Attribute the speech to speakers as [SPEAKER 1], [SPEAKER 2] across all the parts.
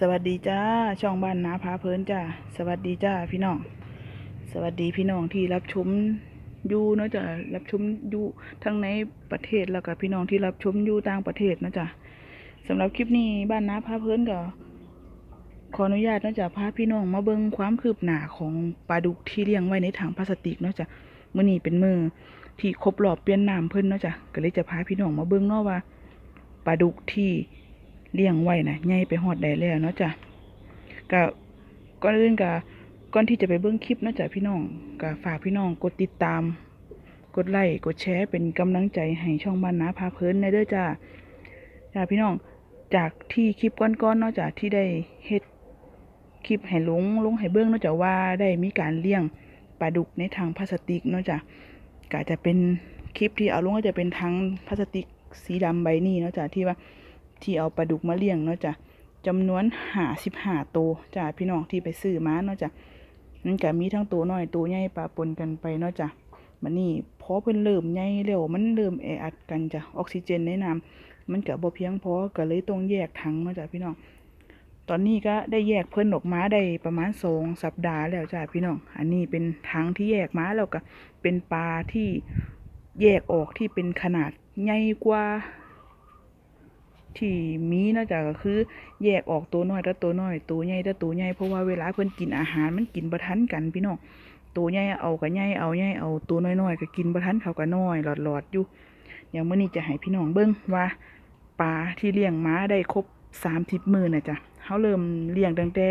[SPEAKER 1] สวัสดีจ้าช่องบ้านนาพาเพลินจ้าสวัสดีจ้าพี่น้อง สวัสดีพี่น้องที่รับชมอยู่เนาะจ้ะรับชมอยู่ทั้งในประเทศแล้วก็พี่น้องที่รับชมอยู่ต่างประเทศนะจ้ะสำหรับคลิปนี้บ้านนาพาเพลินก็ขออนุญาตนะจ้ะพาพี่น้องมาเบิ่งความคืบหน้าของปลาดุกที่เลี้ยงไว้ในถังพลาสติกเนาะจ้ะมื้อนี้เป็นมือที่ครบรอบเปลี่ยนน้ำเพิ่นเนาะจ้ะก็เลยจะพาพี่น้องมาเบิ่งเนาะว่าปลาดุกที่ เลี้ยงไว้นะใหญ่ไปฮอดได้แล้วเนาะจ้ะก็ก่อนอื่นก็ก่อนที่จะไปเบิ่งคลิปเนาะจ้ะพี่น้องก็ฝากพี่น้องกดติดตาม กดไลค์กดแชร์เป็นกำลังใจให้ช่องบ้านนาพาเพลินในเด้อจ้าจ้าพี่น้องจากที่คลิปก้อนๆเนาะจ้ะที่ได้เฮ็ดคลิปให้ลงลงให้เบิ่งเนาะจ้ะว่าได้มีการเลี้ยงปลาดุกในถังพลาสติกเนาะจ้ะก็จะเป็นคลิปที่เอาลงก็จะเป็นถังพลาสติกสีดำใบนี้เนาะจ้ะที่ว่า ที่เอาปลาดุกมาเลี้ยงเนาะจ้ะจำนวนหาสิบห้าตัวจ้ะพี่น้องที่ไปซื้อมาเนาะจ้ะนั่นก็มีทั้งตัวน้อยตัวใหญ่ปะปนกันไปเนาะจ้ะมันนี่พอเพิ่นเริ่มใหญ่แล้วมันเริ่มแออัดกันจ้ะออกซิเจนในน้ำมันก็บ่เพียงพอก็เลยต้องแยกถังเนาะจ้ะพี่น้องตอนนี้ก็ได้แยกเพิ่นออกมาได้ประมาณสองสัปดาห์แล้วจ้ะพี่น้อง อันนี้เป็นถังที่แยกมาแล้วก็เป็นปลาที่แยกออกที่เป็นขนาดใหญ่กว่า ที่มีนาะจ้ะก็คือแยกออกตัวน้อยแต่ตัวน้อยตัวใหญ่แต่ตัวใหญ่เพราะว่าเวลาเพิ่นกินอาหารมันกินบ่ทันกันพี่น้องตัวใหญ่เอาก็ใหญ่เอาใหญ่เอาตัวน้อยๆก็กินบ่ทันเขาก็น้อยหลอดๆอยู่เดี๋ยวมื้อนี้จะให้พี่น้องเบิ่งว่าปลาที่เลี้ยงม้าได้ครบ30มื้อนะจ้ะเฮาเริ่มเลี้ยงตั้งแต่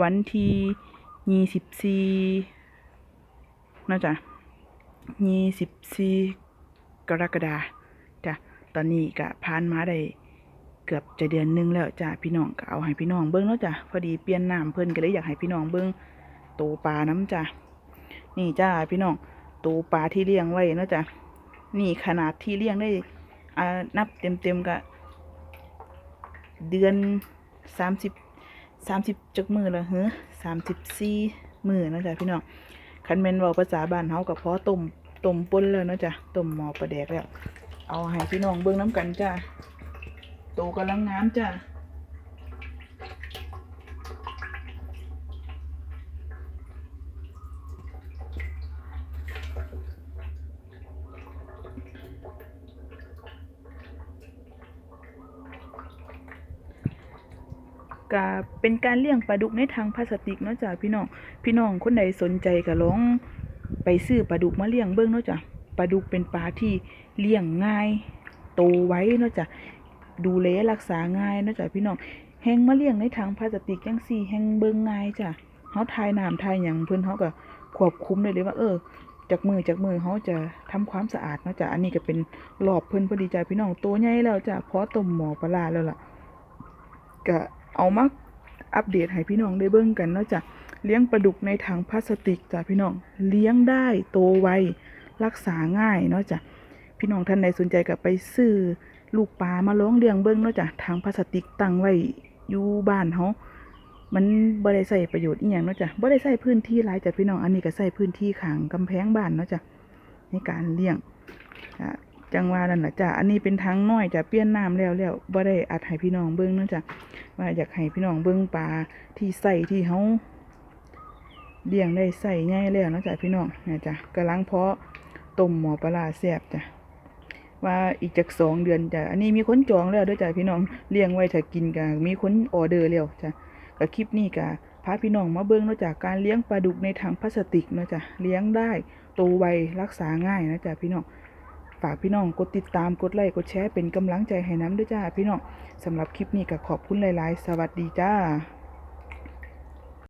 [SPEAKER 1] วันที่24เนะจ้ะ24กรกฎาคมจ้ะตอนนี้ก็ผ่านมาได้ เกือบจะเดือนหนึงแล้วจ้ะพี่น้องก็เอาให้พี่น้องเบิ่งเนาะจ้ะพอดีเปลี่ยนน้ำเพิ่นก็เลยอยากให้พี่น้องเบิ่งโตปลาน้ำจ้ะนี่จ้าพี่น้องโตปลาที่เลี้ยงไว้นะจ้ะนี่ขนาดที่เลี้ยงได้อ่านับเต็มๆก็เดือนสามสิบสามสิบจักมือแล้วเฮ้อสามสิบสี่มือนะจ้ะพี่น้องคันแม่นเว้าภาษาบ้านเฮาก็พอต้มต้มป่นแล้วนาะจ้ะต้มหมอปลาแดกแล้ว เอาให้พี่น้องเบิ่งน้ำกันจ้า โตกำลังงามจ้าก็เป็นการเลี้ยงปลาดุกในถังพลาสติกเนาะจ้ะพี่น้อง พี่น้องคนใดสนใจก็ลองไปซื้อปลาดุกมาเลี้ยงเบิ่งเนาะจ้ะปลาดุกเป็นปลาที่เลี้ยงง่าย โตไว้เนาะจ้ะ ดูแลรักษาง่ายเนาะจ้ะพี่น้องแฮงมาเลี้ยงในถังพลาสติกจังซี่แฮงเบิ่งง่ายจ้ะเฮาทายน้ำทายหยังเพิ่นเฮาก็ควบคุมได้เลยว่า เออจากมือจากมือเฮาจะทำความสะอาดเนาะจ้ะอันนี้ก็เป็นรอบเพิ่นพอดีจ้ะพี่น้องโตใหญ่แล้วจ้ะพอต้มหม้อปลาร้าแล้วล่ะก็เอามาอัปเดตให้พี่น้องได้เบิ่งกันเนาะจ้ะเลี้ยงปลาดุกในถังพลาสติกจ้ะพี่น้องเลี้ยงได้โตไวรักษาง่ายเนาะจ้ะพี่น้องท่านใดสนใจก็ไปซื้อ ลูกปลามาลองเลี้ยงเบิ่งเนาะจ้ะทางพลาสติกตั้งไว้อยู่บ้านเฮามันบ่ได้ใส่ประโยชน์อีหยังเนาะจ้ะบ่ได้ใส่พื้นที่หลายจ้ะพี่น้องอันนี้ก็ใส่พื้นที่ข้างกำแพงบ้านเนาะจ้ะในการเลี้ยงจังว่านั่นล่ะจ้ะอันนี้เป็นทั้งน้อยจ้ะเปลี่ยนน้ำแล้วแล้วบ่ได้อัดให้พี่น้องเบิ่งเนาะจ้ะว่าอยากให้พี่น้องเบิ่งปลาที่ใส่ที่เฮาเลี้ยงได้ใส่ใหญ่แล้วเนาะจ้ะพี่น้องนี่ยจ้ะกำลังเพาะต้มหมอปลาร้าแซ่บจ้ะ ว่าอีกจากสองเดือนจ้ะอันนี้มีคนจองแล้วด้วยจ้ะพี่น้องเลี้ยงไว้ถ้ากินกันมีคนออเดอร์แล้วจ้ะก็คลิปนี้ก็พาพี่น้องมาเบิ่งเนาะจ้ะการเลี้ยงปลาดุกในถังพลาสติกเนาะจ้ะเลี้ยงได้โตไวรักษาง่ายนะจ้ะพี่น้องฝากพี่น้องกดติดตามกดไลค์กดแชร์เป็นกำลังใจให้น้ำด้วยจ้าพี่น้องสำหรับคลิปนี้ก็ขอบคุณหลาย ๆ สวัสดีจ้า